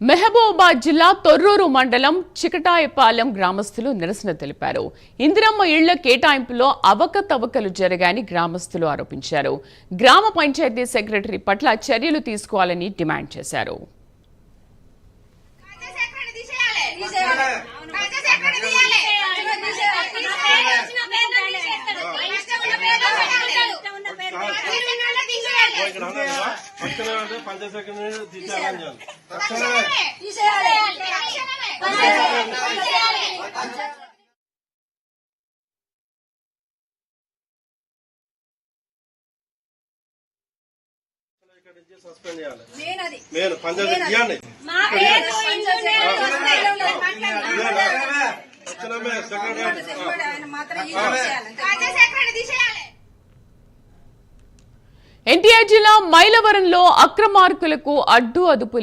మెహబూబాబాద్ జిల్లా తొర్రూరు మండలం చికటాయపాలెం గ్రామస్తులు నిరసన తెలిపారు. ఇందిరమ్మ ఇళ్ళ కేటాయింపులో అవకతవకలు జరగాయని గ్రామస్తులు ఆరోపించారు. గ్రామ పంచాయతీ సెక్రటరీ పట్ల చర్యలు తీసుకోవాలని డిమాండ్ చేశారు. సస్పెండ్ చేయాలి నేను పంచాయతీ తీయండి తక్షణమే సెక్రటరీ ఎన్టీఆర్ జిల్లా మైలవరంలో అక్రమార్కులకు అడ్డు అదుపు